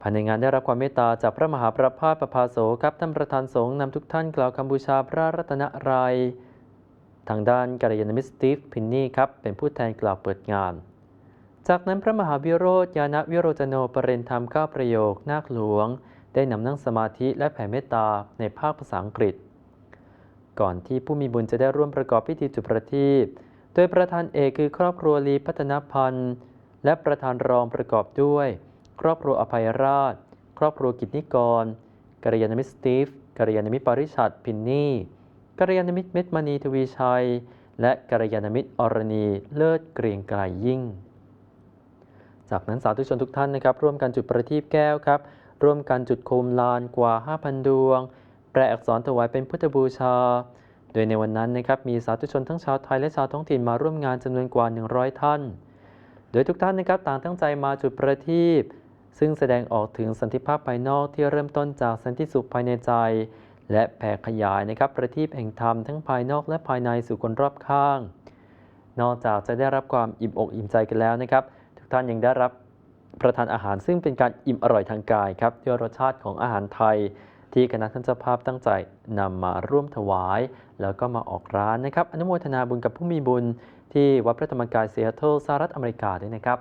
ภายในงานได้รับความเมตตาจากพระมหาประภาสประภาโสครับท่านประธานสงฆ์นำทุกท่านกล่าวคำบูชาพระรัตนตรัยทางด้านกัลยาณมิตรสตีฟพินนี่ครับเป็นผู้แทนกล่าวเปิดงาน จากนั้นพระมหาวิโรธยานวิโรจโนปรเรนธรรมก้าประโยคนาคหลวง ได้นำนั่งสมาธิและแผ่เมตตาในภาคภาษาอังกฤษ ก่อนที่ผู้มีบุญจะได้ร่วมประกอบพิธีจุดประทีปโดยประธานเอกคือครอบครัวลีพัฒนพันธ์ และประธานรองประกอบด้วย ครอบครัวอภัยราช ครอบครัวกิจนิกรกัลยาณมิตรสตีฟกัลยาณมิตรปริชัดพินนี่กัลยาณมิตรเม็ดมณีทวีชัย และกัลยาณมิตรอรณีเลิศเกรียงไกรยิ่ง จากนั้นสาธุชนทุกท่านนะครับ ร่วมกันจุดประทีปแก้วครับ ร่วมกันจุดโคมลานกว่า 5,000 ดวง แปลอักษรถวายเป็นพุทธบูชา โดยในวันนั้นนะครับมีสาธุชนทั้งชาวไทยและชาวท้องถิ่นมาร่วมงานจำนวนกว่า 100 ท่าน โดยทุกท่านนะครับต่างตั้งใจมาจุดประทีป ซึ่งแสดงออกถึงสันติภาพภายนอกที่เริ่มต้นจากสันติสุขภายในใจ และแผ่ขยายนะครับประทีปแห่งธรรมทั้งภายนอกและภายในสู่คนรอบข้าง นอกจากจะได้รับความอิ่มอกอิ่มใจกันแล้วนะครับ ทุกท่านยังได้รับประทานอาหารซึ่งเป็นการอิ่มอร่อยทางกายครับด้วยรสชาติของอาหารไทย ที่คณะท่านเจ้าภาพตั้งใจนำมาร่วมถวาย แล้วก็มาออกร้านนะครับอนุโมทนาบุญกับผู้มีบุญที่วัดพระธรรมกายเซีแอตเทิลสหรัฐอเมริกาด้วยนะครับ